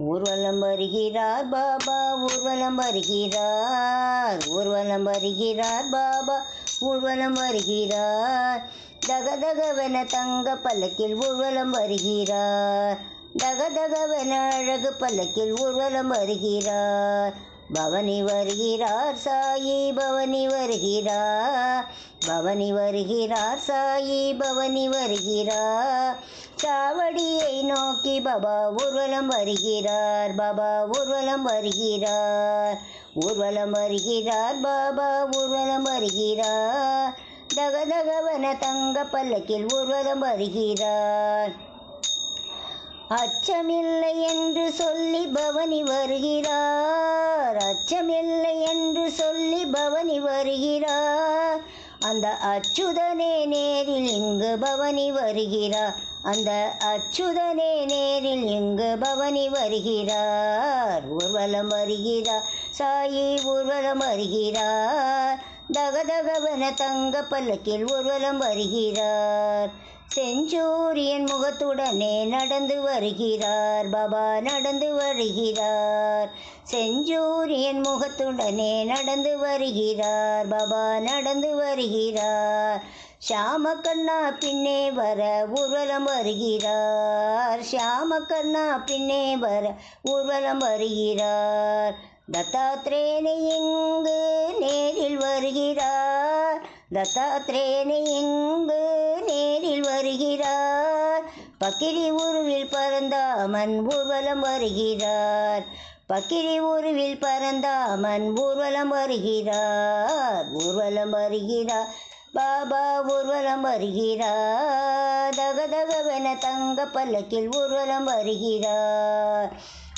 ஊர்வலம் வருகிறார் பாபா ஊர்வலம் வருகிறார் ஊர்வலம் வருகிறார் பாபா ஊர்வலம் வருகிறார். தகதகவென தங்க பல்லக்கில் ஊர்வலம் வருகிறார். தகதகவென அழகு பல்லக்கில் ஊர்வலம் வருகிறார். பவனி வருகிறார் சாயி பவனி வருகிறார். பவனி வருகிறார் சாயி பவனி வருகிறார். சாவடியை நோக்கி பாபா ஊர்வலம் வருகிறார் பாபா ஊர்வலம் வருகிறார். ஊர்வலம் வருகிறார் பாபா ஊர்வலம் வருகிறார். தகதகவன தங்க பல்லக்கில் ஊர்வலம் வருகிறார். அச்சமில்லை என்று சொல்லி பவனி வருகிறார். அச்சமில்லை என்று சொல்லி பவனி வருகிறார். அந்த அச்சுதனே நேரில் இங்கு பவனி வருகிறார். அந்த அச்சுதனே நேரில் இங்கு பவனி வருகிறார். ஊர்வலம் வருகிறார். சாயி ஊர்வலம் வருகிறார். தகதகவன தங்க பல்லக்கில் ஊர்வலம் வருகிறார். செஞ்சூரியன் முகத்துடனே நடந்து வருகிறார். பாபா நடந்து வருகிறார். செஞ்சூரியன் முகத்துடனே நடந்து வருகிறார். பாபா நடந்து வருகிறார். ஷியாம கண்ணா பின்னே வர ஊர்வலம் வருகிறார். ஷியாம கண்ணா பின்னே வர ஊர்வலம் வருகிறார். தத்தாத்ரேனை இங்கு நேரில் வருகிறார். தத்தாத்ரேனை இங்கு நேரில் வருகிறார். பக்கிரி உருவில் பறந்தாமன் ஊர்வலம் வருகிறார். பக்கிரி உருவில் பறந்தாமன் ஊர்வலம் வருகிறார். ஊர்வலம் வருகிறார். பாபா ஊர்வலம் வருகிறார். தகதகவென தங்க பல்லக்கில் ஊர்வலம் வருகிறார்.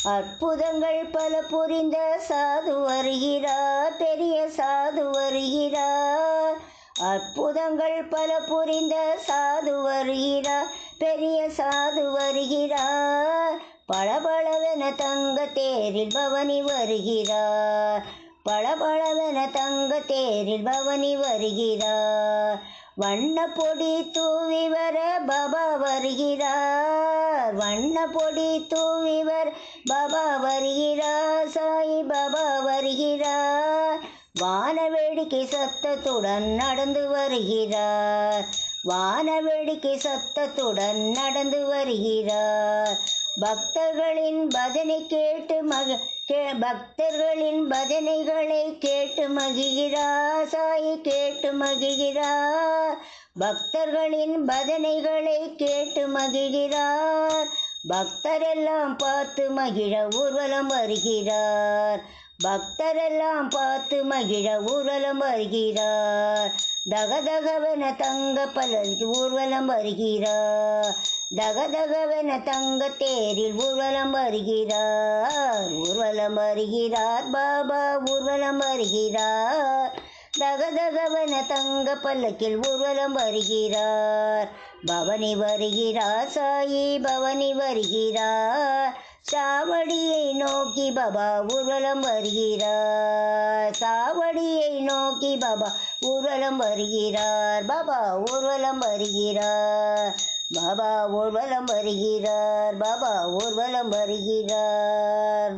அற்புதங்கள் பல புரிந்த சாது வருகிறார். பெரிய சாது வருகிறார். அற்புதங்கள் பல புரிந்த சாது வருகிறார். பெரிய சாது வருகிறார். பளபளவென தங்க தேரில் பவனி வருகிறார். பளபளவென தங்க தேரில் பவனி வருகிறார். வண்ண பொடி தூவி வர பபா வருகிறார். வண்ண பொடி தூவி வர பபா வருகிறார். சாய் பபா வருகிறார். வான வேடிக்கை சத்தத்துடன் நடந்து வருகிறார். வான வேடிக்கை சத்தத்துடன் நடந்து வருகிறார். பக்தர்களின் பஜனை கேட்டு மக கே பக்தர்களின் பஜனைகளை கேட்டு மகிழ்கிறார் சாய் கேட்டு மகிழ்கிறார் பக்தர்களின் பஜனைகளை கேட்டு மகிழ்கிறார் பக்தரெல்லாம் பார்த்து மகிழ ஊர்வலம் வருகிறார். பக்தரெல்லாம் பார்த்து மகிழ ஊர்வலம் வருகிறார். தகதகவென தங்க பல ஊர்வலம் வருகிறார். தகதகவென தங்க தேரில் ஊர்வலம் வருகிறார். ஊர்வலம் வருகிறார் பாபா ஊர்வலம் வருகிறார். தகதகவன தங்க பல்லக்கில் ஊர்வலம் வருகிறார். பவனி வருகிறார் சாயி பவனி வருகிறார். சாவடியை நோக்கி பாபா ஊர்வலம் வருகிறார். சாவடியை நோக்கி பாபா ஊர்வலம் வருகிறார் பாபா ஊர்வலம் வருகிறார். பாபா ஊர்வலம் வருகிறார் பாபா ஊர்வலம் வருகிறார்.